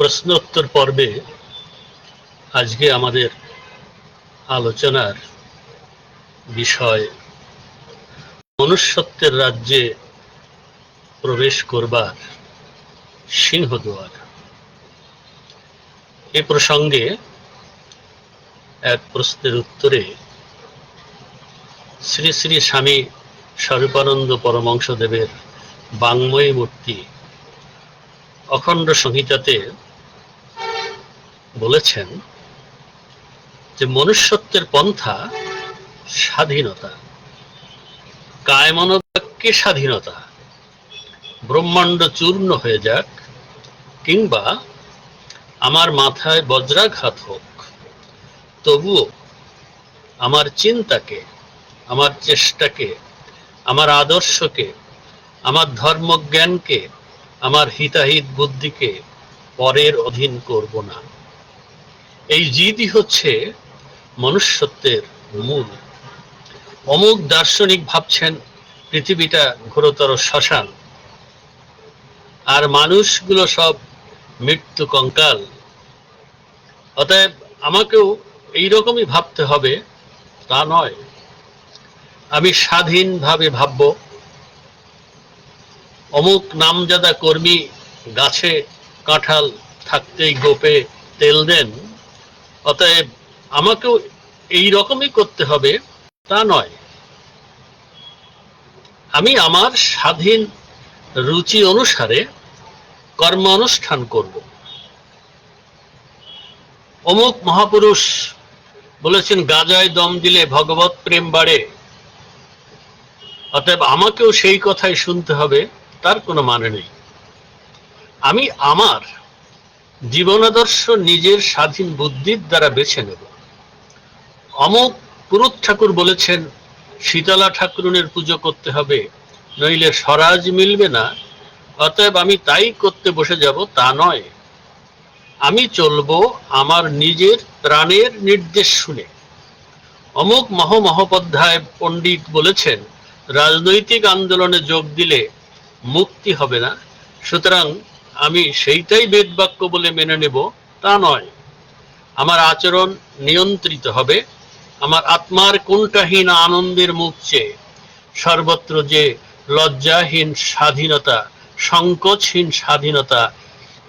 প্রশ্নোত্তর পর্বে আজকে আমাদের আলোচনার বিষয়, মনুষ্যত্বের রাজ্যে প্রবেশ করবার সিংহদুয়ার এ প্রসঙ্গে এক প্রশ্নের উত্তরে শ্রী শ্রী স্বামী স্বরূপানন্দ পরমংশদেবের বাংময়ী মূর্তি অখণ্ড সংহিতাতে বলেছেন যে মনুষ্যত্বের পন্থা স্বাধীনতা। কায় মনোবাক্যে স্বাধীনতা। ব্রহ্মাণ্ড চূর্ণ হয়ে যাক, কিংবা আমার মাথায় বজ্রাঘাত হোক, তবুও আমার চিন্তাকে, আমার চেষ্টাকে, আমার আদর্শকে, আমার ধর্মজ্ঞানকে, আমার হিতাহিত বুদ্ধিকে পরের অধীন করব না। এই জিদই হচ্ছে মনুষ্যত্বের মূল। অমুক দার্শনিক ভাবছেন পৃথিবীটা ঘোরতর শ্মশান। আর মানুষগুলো সব মৃত্যু কঙ্কাল। অতএব আমাকেও এইরকমই ভাবতে হবে, তা নয়। আমি স্বাধীনভাবে ভাবব। অমুক নামজাদা কর্মী গাছে কাঁঠাল থাকতেই গোপে তেল দেন। অতএব আমাকেও এই রকমই করতে হবে, তা নয়। আমি আমার স্বাধীন রুচি অনুসারে কর্ম অনুষ্ঠান করব। অমুক মহাপুরুষ বলেছেন, গাজায় দম দিলে ভগবত প্রেম বাড়ে। অতএব আমাকেও সেই কথাই শুনতে হবে, তার কোনো মানে নেই। আমি আমার জীবনাদর্শ নিজের স্বাধীন বুদ্ধির দ্বারা বেছে নেব। অমুক পুরুত ঠাকুর বলেছেন, শীতলা ঠাকুরনের পুজো করতে হবে, নইলে স্বরাজ মিলবে না। অতএব আমি তাই করতে বসে যাব, তা নয়। আমি চলবো আমার নিজের প্রাণের নির্দেশ শুনে। অমুক মহ মহোপাধ্যায় পণ্ডিত বলেছেন, রাজনৈতিক আন্দোলনে যোগ দিলে মুক্তি হবে না। সুতরাং আমি সেইটাই বেদবাক্য বলে মেনে নেব, তা নয়। আমার আচরণ নিয়ন্ত্রিত হবে, আমার আত্মার কোনটাহীন আনন্দের মুখ চেয়ে। সর্বত্র যে লজ্জাহীন স্বাধীনতা, সংকোচহীন স্বাধীনতা,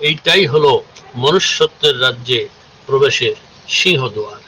এইটাই হলো মনুষ্যত্বের রাজ্যে প্রবেশের সিংহদুয়ার